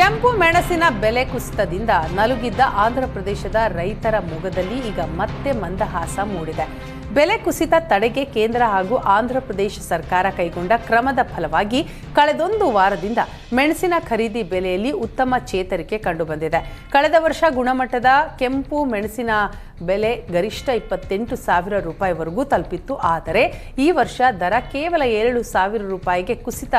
ಕೆಂಪು ಮೆಣಸಿನ ಬೆಲೆ ಕುಸಿತದಿಂದ ನಲುಗಿದ್ದ ಆಂಧ್ರ ಪ್ರದೇಶದ ರೈತರ ಮುಗದಲ್ಲಿ ಈಗ ಮತ್ತೆ ಮಂದಹಾಸ ಮೂಡಿದೆ. ಬೆಲೆ ಕುಸಿತ ತಡೆಗೆ ಕೇಂದ್ರ ಹಾಗೂ ಆಂಧ್ರ ಪ್ರದೇಶ ಸರ್ಕಾರ ಕೈಗೊಂಡ ಕ್ರಮದ ಫಲವಾಗಿ ಕಳೆದೊಂದು ವಾರದಿಂದ ಮೆಣಸಿನ ಖರೀದಿ ಬೆಲೆಯಲ್ಲಿ ಉತ್ತಮ ಚೇತರಿಕೆ ಕಂಡುಬಂದಿದೆ. ಕಳೆದ ವರ್ಷ ಗುಣಮಟ್ಟದ ಕೆಂಪು ಮೆಣಸಿನ ಬೆಲೆ ಗರಿಷ್ಠ ಇಪ್ಪತ್ತೆಂಟು ಸಾವಿರ ರೂಪಾಯಿವರೆಗೂ ತಲುಪಿತ್ತು. ಆದರೆ ಈ ವರ್ಷ ದರ ಕೇವಲ ಏಳು ಸಾವಿರ ರೂಪಾಯಿಗೆ ಕುಸಿತ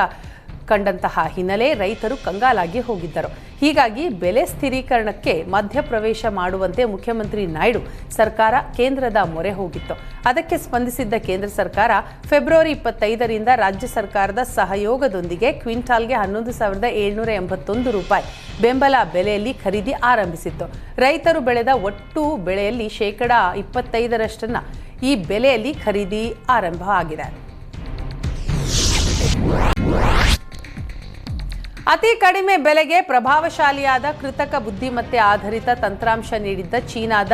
ಕಂಡಂತಹ ಹಿನ್ನೆಲೆ ರೈತರು ಕಂಗಾಲಾಗಿ ಹೋಗಿದ್ದರು. ಹೀಗಾಗಿ ಬೆಲೆ ಸ್ಥಿರೀಕರಣಕ್ಕೆ ಮಧ್ಯಪ್ರವೇಶ ಮಾಡುವಂತೆ ಮುಖ್ಯಮಂತ್ರಿ ನಾಯ್ಡು ಸರ್ಕಾರ ಕೇಂದ್ರದ ಮೊರೆ ಹೋಗಿತ್ತು. ಅದಕ್ಕೆ ಸ್ಪಂದಿಸಿದ್ದ ಕೇಂದ್ರ ಸರ್ಕಾರ ಫೆಬ್ರವರಿ ಇಪ್ಪತ್ತೈದರಿಂದ ರಾಜ್ಯ ಸರ್ಕಾರದ ಸಹಯೋಗದೊಂದಿಗೆ ಕ್ವಿಂಟಾಲ್ಗೆ ಹನ್ನೊಂದು ಸಾವಿರದ ಏಳ್ನೂರ ಎಂಬತ್ತೊಂದು ರೂಪಾಯಿ ಬೆಂಬಲ ಬೆಲೆಯಲ್ಲಿ ಖರೀದಿ ಆರಂಭಿಸಿತ್ತು. ರೈತರು ಬೆಳೆದ ಒಟ್ಟು ಬೆಳೆಯಲ್ಲಿ ಶೇಕಡಾ ಇಪ್ಪತ್ತೈದರಷ್ಟನ್ನು ಈ ಬೆಲೆಯಲ್ಲಿ ಖರೀದಿ ಆರಂಭ ಆಗಿದೆ. ಅತಿ ಕಡಿಮೆ ಬೆಲೆಗೆ ಪ್ರಭಾವಶಾಲಿಯಾದ ಕೃತಕ ಬುದ್ಧಿಮತ್ತೆ ಆಧಾರಿತ ತಂತ್ರಾಂಶ ನೀಡಿದ್ದ ಚೀನಾದ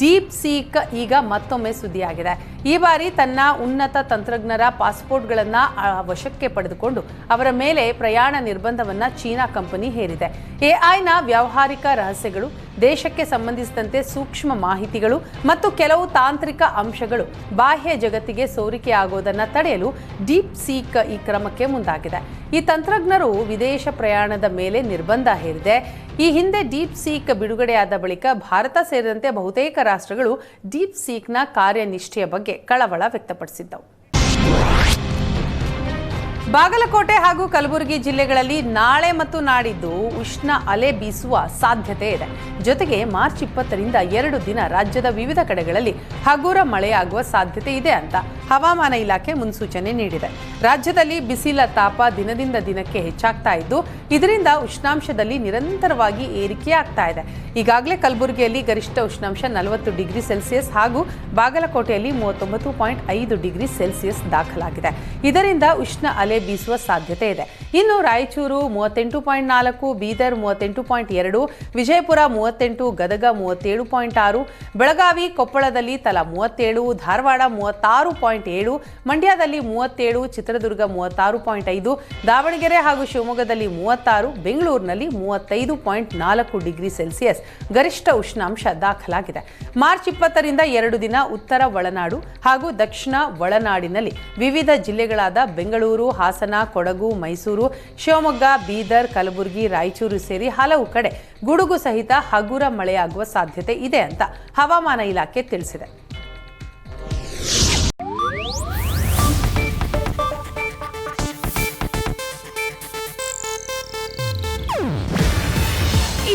ಡೀಪ್ ಸೀಕ್ ಈಗ ಮತ್ತೊಮ್ಮೆ ಸುದ್ದಿಯಾಗಿದೆ. ಈ ಬಾರಿ ತನ್ನ ಉನ್ನತ ತಂತ್ರಜ್ಞರ ಪಾಸ್ಪೋರ್ಟ್ಗಳನ್ನು ವಶಕ್ಕೆ ಪಡೆದುಕೊಂಡು ಅವರ ಮೇಲೆ ಪ್ರಯಾಣ ನಿರ್ಬಂಧವನ್ನು ಚೀನಾ ಕಂಪನಿ ಹೇರಿದೆ. ಎಐನ ವ್ಯಾವಹಾರಿಕ ರಹಸ್ಯಗಳು, ದೇಶಕ್ಕೆ ಸಂಬಂಧಿಸಿದಂತೆ ಸೂಕ್ಷ್ಮ ಮಾಹಿತಿಗಳು ಮತ್ತು ಕೆಲವು ತಾಂತ್ರಿಕ ಅಂಶಗಳು ಬಾಹ್ಯ ಜಗತ್ತಿಗೆ ಸೋರಿಕೆಯಾಗೋದನ್ನು ತಡೆಯಲು ಡೀಪ್ ಸೀಕ್ ಈ ಕ್ರಮಕ್ಕೆ ಮುಂದಾಗಿದೆ. ಈ ತಂತ್ರಜ್ಞರು ವಿದೇಶ ಪ್ರಯಾಣದ ಮೇಲೆ ನಿರ್ಬಂಧ ಹೇರಿದೆ. ಈ ಹಿಂದೆ ಡೀಪ್ ಸೀಕ್ ಬಿಡುಗಡೆಯಾದ ಬಳಿಕ ಭಾರತ ಸೇರಿದಂತೆ ಬಹುತೇಕ ರಾಷ್ಟ್ರಗಳು ಡೀಪ್ ಸೀಕ್ನ ಕಾರ್ಯನಿಷ್ಠೆಯ ಬಗ್ಗೆ ಕಳವಳ ವ್ಯಕ್ತಪಡಿಸಿದ್ದವು. ಬಾಗಲಕೋಟೆ ಹಾಗೂ ಕಲಬುರಗಿ ಜಿಲ್ಲೆಗಳಲ್ಲಿ ನಾಳೆ ಮತ್ತು ನಾಡಿದ್ದು ಉಷ್ಣ ಅಲೆ ಬೀಸುವ ಸಾಧ್ಯತೆ ಇದೆ. ಜೊತೆಗೆ ಮಾರ್ಚ್ ಇಪ್ಪತ್ತರಿಂದ ಎರಡು ದಿನ ರಾಜ್ಯದ ವಿವಿಧ ಕಡೆಗಳಲ್ಲಿ ಹಗುರ ಮಳೆಯಾಗುವ ಸಾಧ್ಯತೆ ಇದೆ ಅಂತ ಹವಾಮಾನ ಇಲಾಖೆ ಮುನ್ಸೂಚನೆ ನೀಡಿದೆ. ರಾಜ್ಯದಲ್ಲಿ ಬಿಸಿಲ ತಾಪ ದಿನದಿಂದ ದಿನಕ್ಕೆ ಹೆಚ್ಚಾಗ್ತಾ ಇದ್ದು, ಇದರಿಂದ ಉಷ್ಣಾಂಶದಲ್ಲಿ ನಿರಂತರವಾಗಿ ಏರಿಕೆ ಆಗ್ತಾ ಇದೆ. ಈಗಾಗಲೇ ಕಲಬುರಗಿಯಲ್ಲಿ ಗರಿಷ್ಠ ಉಷ್ಣಾಂಶ ನಲವತ್ತು ಡಿಗ್ರಿ ಸೆಲ್ಸಿಯಸ್ ಹಾಗೂ ಬಾಗಲಕೋಟೆಯಲ್ಲಿ ಮೂವತ್ತೊಂಬತ್ತು ಪಾಯಿಂಟ್ ಐದು ಡಿಗ್ರಿ ಸೆಲ್ಸಿಯಸ್ ದಾಖಲಾಗಿದೆ. ಇದರಿಂದ ಉಷ್ಣ ಅಲೆ ಬೀಸುವ ಸಾಧ್ಯತೆ ಇದೆ. ಇನ್ನು ರಾಯಚೂರು ಮೂವತ್ತೆಂಟು ಪಾಯಿಂಟ್ ನಾಲ್ಕು, ಬೀದರ್ ಮೂವತ್ತೆಂಟು ಪಾಯಿಂಟ್ ಎರಡು, ವಿಜಯಪುರ ಮೂವತ್ತೆಂಟು, ಗದಗ ಮೂವತ್ತೇಳು ಪಾಯಿಂಟ್ ಆರು, ಬೆಳಗಾವಿ ಕೊಪ್ಪಳದಲ್ಲಿ ತಲಾ ಮೂವತ್ತೇಳು, ಧಾರವಾಡ ಮೂವತ್ತಾರು ಪಾಯಿಂಟ್ ಏಳು ಮಂಡ್ಯದಲ್ಲಿ ಮೂವತ್ತೇಳು, ಚಿತ್ರದುರ್ಗ ಮೂವತ್ತಾರು ಪಾಯಿಂಟ್ ಐದು, ದಾವಣಗೆರೆ ಹಾಗೂ ಶಿವಮೊಗ್ಗದಲ್ಲಿ ಮೂವತ್ತಾರು, ಬೆಂಗಳೂರಿನಲ್ಲಿ ಮೂವತ್ತೈದು ಪಾಯಿಂಟ್ ನಾಲ್ಕು ಡಿಗ್ರಿ ಸೆಲ್ಸಿಯಸ್ ಗರಿಷ್ಠ ಉಷ್ಣಾಂಶ ದಾಖಲಾಗಿದೆ. ಮಾರ್ಚ್ ಇಪ್ಪತ್ತರಿಂದ ಎರಡು ದಿನ ಉತ್ತರ ಒಳನಾಡು ಹಾಗೂ ದಕ್ಷಿಣ ಒಳನಾಡಿನಲ್ಲಿ ವಿವಿಧ ಜಿಲ್ಲೆಗಳಾದ ಬೆಂಗಳೂರು, ಹಾಸನ, ಕೊಡಗು, ಮೈಸೂರು, ಶಿವಮೊಗ್ಗ, ಬೀದರ್, ಕಲಬುರಗಿ, ರಾಯಚೂರು ಸೇರಿ ಹಲವು ಕಡೆ ಗುಡುಗು ಸಹಿತ ಹಗುರ ಮಳೆಯಾಗುವ ಸಾಧ್ಯತೆ ಇದೆ ಅಂತ ಹವಾಮಾನ ಇಲಾಖೆ ತಿಳಿಸಿದೆ.